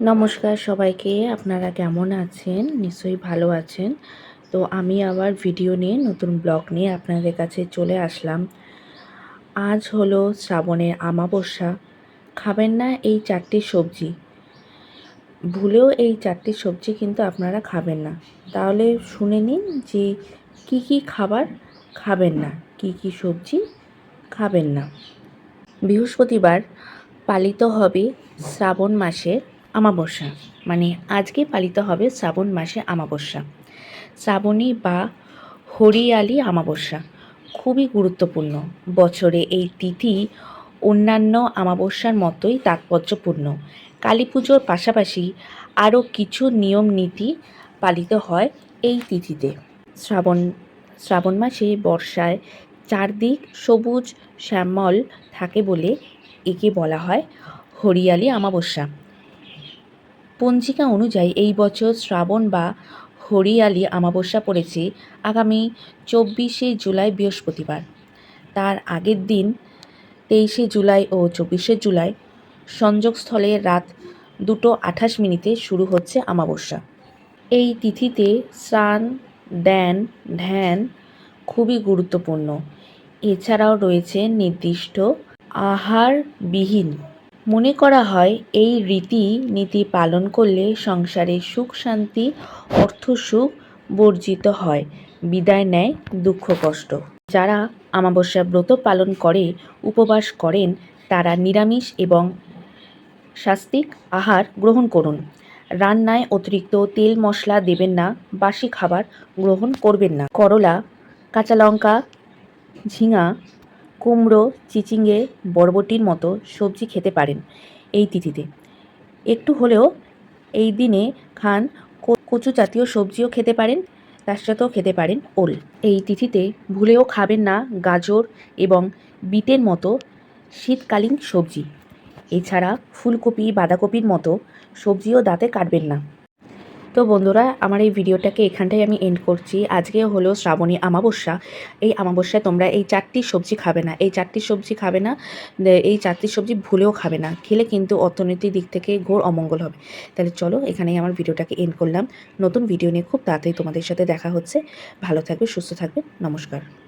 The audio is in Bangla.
নমস্কার সবাইকে, আপনারা কেমন আছেন? নিশ্চয়ই ভালো আছেন। তো আমি আবার ভিডিও নিয়ে, নতুন ব্লগ নিয়ে আপনাদের কাছে চলে আসলাম। আজ হলো শ্রাবণের আমাবস্যা। খাবেন না এই চারটি সবজি। ভুলেও এই চারটি সবজি কিন্তু আপনারা খাবেন না। তাহলে শুনে নিন যে কি কি খাবার খাবেন না, কি কি সবজি খাবেন না। বৃহস্পতিবার পালিত হবে শ্রাবণ মাসের আমাবস্যা মানে আজকে পালিত হবে শ্রাবণ মাসে আমাবস্যা। শ্রাবণী বা হরিয়ালি আমাবস্যা, খুবই গুরুত্বপূর্ণ। বছরে এই তিথি অন্যান্য আমাবস্যার মতোই তাৎপর্যপূর্ণ। কালী পুজোর পাশাপাশি আরও কিছু নিয়ম নীতি পালিত হয় এই তিথিতে। শ্রাবণ শ্রাবণ মাসে বর্ষায় চারদিক সবুজ শ্যামল থাকে বলে একে বলা হয় হরিয়ালি আমাবস্যা। পঞ্জিকা অনুযায়ী এই বছর শ্রাবণ বা হরিয়ালি আমাবস্যা পড়েছে আগামী চব্বিশে জুলাই বৃহস্পতিবার। তার আগের দিন তেইশে জুলাই ও চব্বিশে জুলাই সংযোগস্থলে রাত দুটো আঠাশ মিনিটে শুরু হচ্ছে আমাবস্যা এই তিথিতে স্নান, ধ্যান ধ্যান খুবই গুরুত্বপূর্ণ। এছাড়াও রয়েছে নির্দিষ্ট আহারবিহীন মনে করা হয়, এই রীতি নীতি পালন করলে সংসারে সুখ শান্তি, অর্থ সুখ বর্জিত হয়, বিদায় নেয় দুঃখ কষ্ট। যারা আমাবস্যা ব্রত পালন করে, উপবাস করেন, তারা নিরামিষ এবং শাস্তিক আহার গ্রহণ করুন। রান্নায় অতিরিক্ত তেল মশলা দেবেন না, বাসি খাবার গ্রহণ করবেন না। করলা, কাঁচা লঙ্কা, ঝিঙা কুমড়ো, চিচিঙ্গে, বরবটির মতো সবজি খেতে পারেন এই তিথিতে। একটু হলেও এই দিনে খান কচু জাতীয় সবজিও খেতে পারেন, তার সাথেও খেতে পারেন ওল। এই তিথিতে ভুলেও খাবেন না গাজর এবং বিটের মতো শীতকালীন সবজি। এছাড়া ফুলকপি, বাঁধাকপির মতো সবজিও দাঁতে কাটবেন না। তো বন্ধুরা, আমার এই ভিডিওটাকে এখানটাই আমি এন্ড করছি। আজকে হলো শ্রাবণী আমাবস্যা। এই আমাবস্যায় তোমরা এই চারটি সবজি খাবে না। এই চারটি সবজি খাবে না এই চারটি সবজি ভুলেও খাবে না। খেলে কিন্তু অর্থনৈতিক দিক থেকে ঘোর অমঙ্গল হবে। তাহলে চলো, এখানেই আমার ভিডিওটাকে এন্ড করলাম। নতুন ভিডিও নিয়ে খুব তাড়াতাড়ি তোমাদের সাথে দেখা হচ্ছে। ভালো থাকবে, সুস্থ থাকবে। নমস্কার।